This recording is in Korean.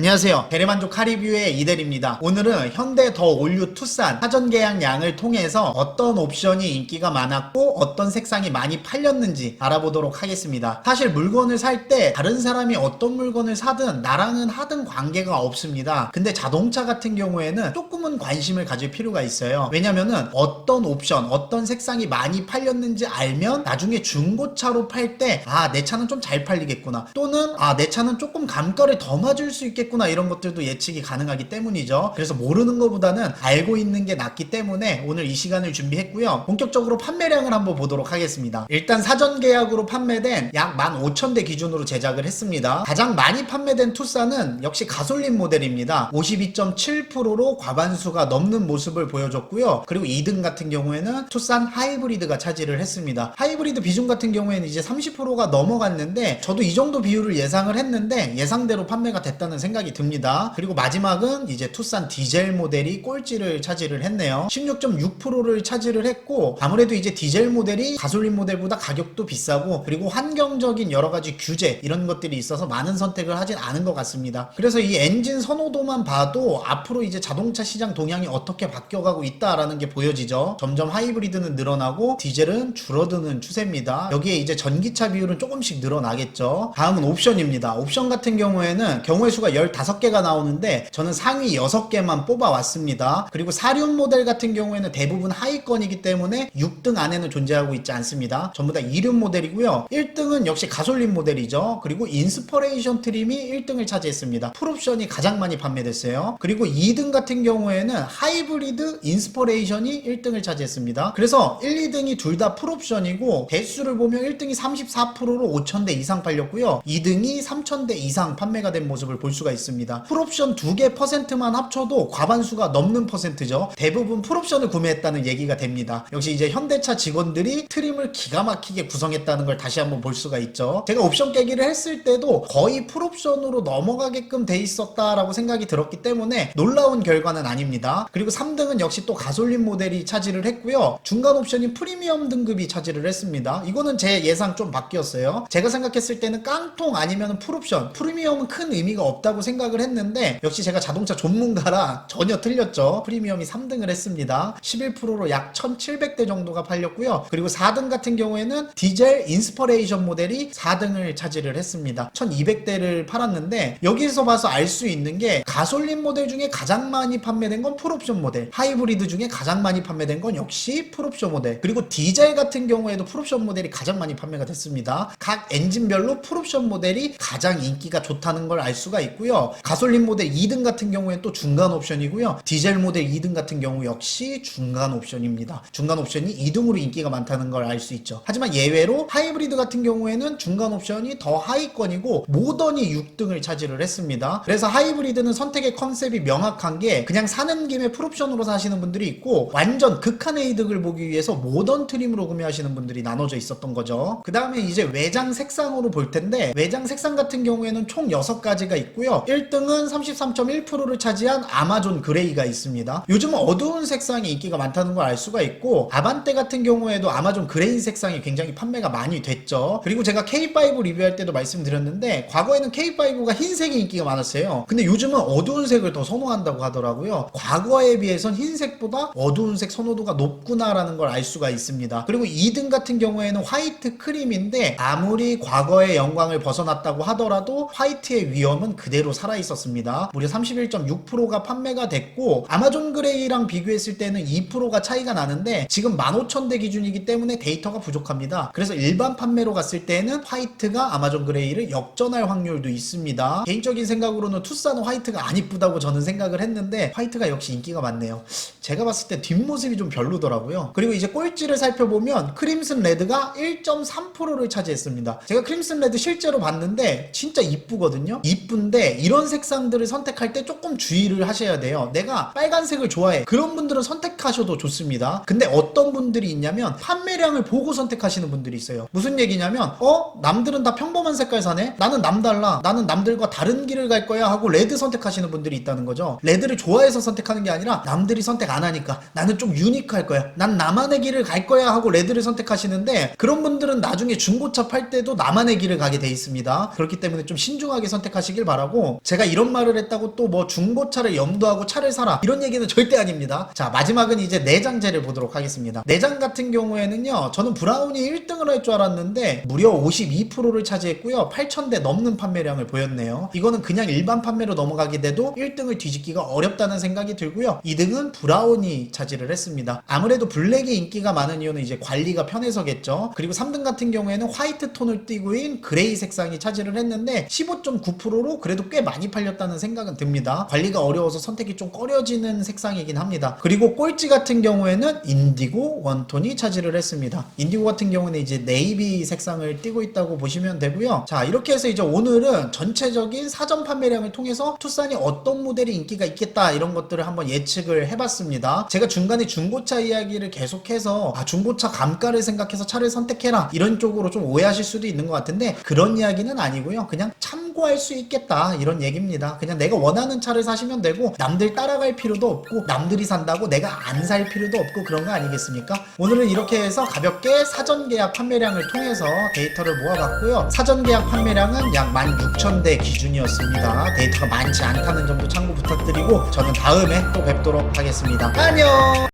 안녕하세요. 대리만족 카리뷰의 이대리입니다. 오늘은 현대 더 올류 투싼 사전 계약 양을 통해서 어떤 옵션이 인기가 많았고 어떤 색상이 많이 팔렸는지 알아보도록 하겠습니다. 사실 물건을 살 때 다른 사람이 어떤 물건을 사든 나랑은 하든 관계가 없습니다. 근데 자동차 같은 경우에는 조금은 관심을 가질 필요가 있어요. 왜냐면은 어떤 옵션, 어떤 색상이 많이 팔렸는지 알면 나중에 중고차로 팔 때 아, 내 차는 좀 잘 팔리겠구나. 또는 아, 내 차는 조금 감가를 더 맞을 수 있 겠구나. 이런 것들도 예측이 가능하기 때문이죠. 그래서 모르는 것보다는 알고 있는 게 낫기 때문에 오늘 이 시간을 준비했고요. 본격적으로 판매량을 한번 보도록 하겠습니다. 일단 사전 계약으로 판매된 약 15,000대 기준으로 제작을 했습니다. 가장 많이 판매된 투싼은 역시 가솔린 모델입니다. 52.7%로 과반수가 넘는 모습을 보여줬고요. 그리고 2등 같은 경우에는 투싼 하이브리드가 차지를 했습니다. 하이브리드 비중 같은 경우에는 이제 30%가 넘어갔는데 저도 이 정도 비율을 예상을 했는데 예상대로 판매가 됐다는 생각이 듭니다. 그리고 마지막은 이제 투싼 디젤 모델이 꼴찌를 차지를 했네요. 16.6%를 차지를 했고 아무래도 이제 디젤 모델이 가솔린 모델보다 가격도 비싸고 그리고 환경적인 여러 가지 규제 이런 것들이 있어서 많은 선택을 하진 않은 것 같습니다. 그래서 이 엔진 선호도만 봐도 앞으로 이제 자동차 시장 동향이 어떻게 바뀌어가고 있다라는 게 보여지죠. 점점 하이브리드는 늘어나고 디젤은 줄어드는 추세입니다. 여기에 이제 전기차 비율은 조금씩 늘어나겠죠. 다음은 옵션입니다. 옵션 같은 경우에는 경우의 수가 15개가 나오는데 저는 상위 6개만 뽑아왔습니다. 그리고 사륜 모델 같은 경우에는 대부분 하위권이기 때문에 6등 안에는 존재하고 있지 않습니다. 전부 다 2륜 모델이고요. 1등은 역시 가솔린 모델이죠. 그리고 인스퍼레이션 트림이 1등을 차지했습니다. 풀옵션이 가장 많이 판매됐어요. 그리고 2등 같은 경우에는 하이브리드 인스퍼레이션이 1등을 차지했습니다. 그래서 1, 2등이 둘 다 풀옵션이고 대수를 보면 1등이 34%로 5,000대 이상 팔렸고요. 2등이 3,000대 이상 판매가 된 모습을 볼 수가 있습니다. 풀옵션 두 개 퍼센트만 합쳐도 과반수가 넘는 퍼센트죠. 대부분 풀옵션을 구매했다는 얘기가 됩니다. 역시 이제 현대차 직원들이 트림을 기가 막히게 구성했다는 걸 다시 한번 볼 수가 있죠. 제가 옵션 깨기를 했을 때도 거의 풀옵션으로 넘어가게끔 돼 있었다라고 생각이 들었기 때문에 놀라운 결과는 아닙니다. 그리고 3등은 역시 또 가솔린 모델이 차지를 했고요. 중간 옵션이 프리미엄 등급이 차지를 했습니다. 이거는 제 예상 좀 바뀌었어요. 제가 생각했을 때는 깡통 아니면 풀옵션, 프리미엄은 큰 의미가 없다고 생각을 했는데 역시 제가 자동차 전문가라 전혀 틀렸죠. 프리미엄이 3등을 했습니다. 11%로 약 1,700대 정도가 팔렸고요. 그리고 4등 같은 경우에는 디젤 인스퍼레이션 모델이 4등을 차지를 했습니다. 1,200대를 팔았는데 여기서 봐서 알 수 있는 게 가솔린 모델 중에 가장 많이 판매된 건 풀옵션 모델, 하이브리드 중에 가장 많이 판매된 건 역시 풀옵션 모델, 그리고 디젤 같은 경우에도 풀옵션 모델이 가장 많이 판매가 됐습니다. 각 엔진별로 풀옵션 모델이 가장 인기가 좋다는 걸 알 수가 있 고요. 가솔린 모델 2등 같은 경우에는 또 중간 옵션이고요. 디젤 모델 2등 같은 경우 역시 중간 옵션입니다. 중간 옵션이 2등으로 인기가 많다는 걸 알 수 있죠. 하지만 예외로 하이브리드 같은 경우에는 중간 옵션이 더 하위권이고 모던이 6등을 차지를 했습니다. 그래서 하이브리드는 선택의 컨셉이 명확한 게 그냥 사는 김에 풀옵션으로 사시는 분들이 있고 완전 극한의 이득을 보기 위해서 모던 트림으로 구매하시는 분들이 나눠져 있었던 거죠. 그 다음에 이제 외장 색상으로 볼 텐데 외장 색상 같은 경우에는 총 6가지가 있고요. 1등은 33.1%를 차지한 아마존 그레이가 있습니다. 요즘 어두운 색상이 인기가 많다는 걸 알 수가 있고 아반떼 같은 경우에도 아마존 그레이 색상이 굉장히 판매가 많이 됐죠. 그리고 제가 K5 리뷰할 때도 말씀드렸는데 과거에는 K5가 흰색이 인기가 많았어요. 근데 요즘은 어두운 색을 더 선호한다고 하더라고요. 과거에 비해선 흰색보다 어두운 색 선호도가 높구나라는 걸 알 수가 있습니다. 그리고 2등 같은 경우에는 화이트 크림인데 아무리 과거의 영광을 벗어났다고 하더라도 화이트의 위험은 그대로 살아 있었습니다. 무려 31.6%가 판매가 됐고 아마존 그레이랑 비교했을 때는 2%가 차이가 나는데 지금 15,000대 기준이기 때문에 데이터가 부족합니다. 그래서 일반 판매로 갔을 때는 화이트가 아마존 그레이를 역전할 확률도 있습니다. 개인적인 생각으로는 투싼 화이트가 안 이쁘다고 저는 생각을 했는데 화이트가 역시 인기가 많네요. 제가 봤을 때 뒷모습이 좀 별로더라고요. 그리고 이제 꼴찌를 살펴보면 크림슨 레드가 1.3%를 차지했습니다. 제가 크림슨 레드 실제로 봤는데 진짜 이쁘거든요. 이쁜데 이런 색상들을 선택할 때 조금 주의를 하셔야 돼요. 내가 빨간색을 좋아해. 그런 분들은 선택하셔도 좋습니다. 근데 어떤 분들이 있냐면 판매량을 보고 선택하시는 분들이 있어요. 무슨 얘기냐면 어 남들은 다 평범한 색깔 사네. 나는 남달라. 나는 남들과 다른 길을 갈 거야 하고 레드 선택하시는 분들이 있다는 거죠. 레드를 좋아해서 선택하는 게 아니라 남들이 선택 안 하니까 나는 좀 유니크할 거야. 난 나만의 길을 갈 거야 하고 레드를 선택하시는데 그런 분들은 나중에 중고차 팔 때도 나만의 길을 가게 돼 있습니다. 그렇기 때문에 좀 신중하게 선택하시길 바라고 제가 이런 말을 했다고 또 뭐 중고차를 염두하고 차를 사라 이런 얘기는 절대 아닙니다. 자 마지막은 이제 내장재를 보도록 하겠습니다. 내장 같은 경우에는요 저는 브라운이 1등을 할 줄 알았는데 무려 52%를 차지했고요 8,000대 넘는 판매량을 보였네요. 이거는 그냥 일반 판매로 넘어가게 돼도 1등을 뒤집기가 어렵다는 생각이 들고요. 2등은 브라운 이 차지를 했습니다. 아무래도 블랙이 인기가 많은 이유는 이제 관리가 편해서겠죠. 그리고 3등 같은 경우에는 화이트 톤을 있는 그레이 색상이 차지를 했는데 15.9%로 그래도 꽤 많이 팔렸다는 생각은 듭니다. 관리가 어려워서 선택이 좀 꺼려지는 색상이긴 합니다. 그리고 꼴찌 같은 경우에는 인디고 원톤이 차지를 했습니다. 인디고 같은 경우는 이제 네이비 색상을 띠고 있다고 보시면 되고요. 자 이렇게 해서 이제 오늘은 전체적인 사전 판매량을 통해서 투싼이 어떤 모델이 인기가 있겠다 이런 것들을 한번 예측을 해봤습니다. 제가 중간에 중고차 이야기를 계속해서 아 중고차 감가를 생각해서 차를 선택해라 이런 쪽으로 좀 오해하실 수도 있는 것 같은데 그런 이야기는 아니고요. 그냥 참고할 수 있겠다 이런 얘기입니다. 그냥 내가 원하는 차를 사시면 되고 남들 따라갈 필요도 없고 남들이 산다고 내가 안 살 필요도 없고 그런 거 아니겠습니까? 오늘은 이렇게 해서 가볍게 사전 계약 판매량을 통해서 데이터를 모아봤고요. 사전 계약 판매량은 약 16,000대 기준이었습니다. 데이터가 많지 않다는 점도 참고 부탁드리고 저는 다음에 또 뵙도록 하겠습 니다. 안녕!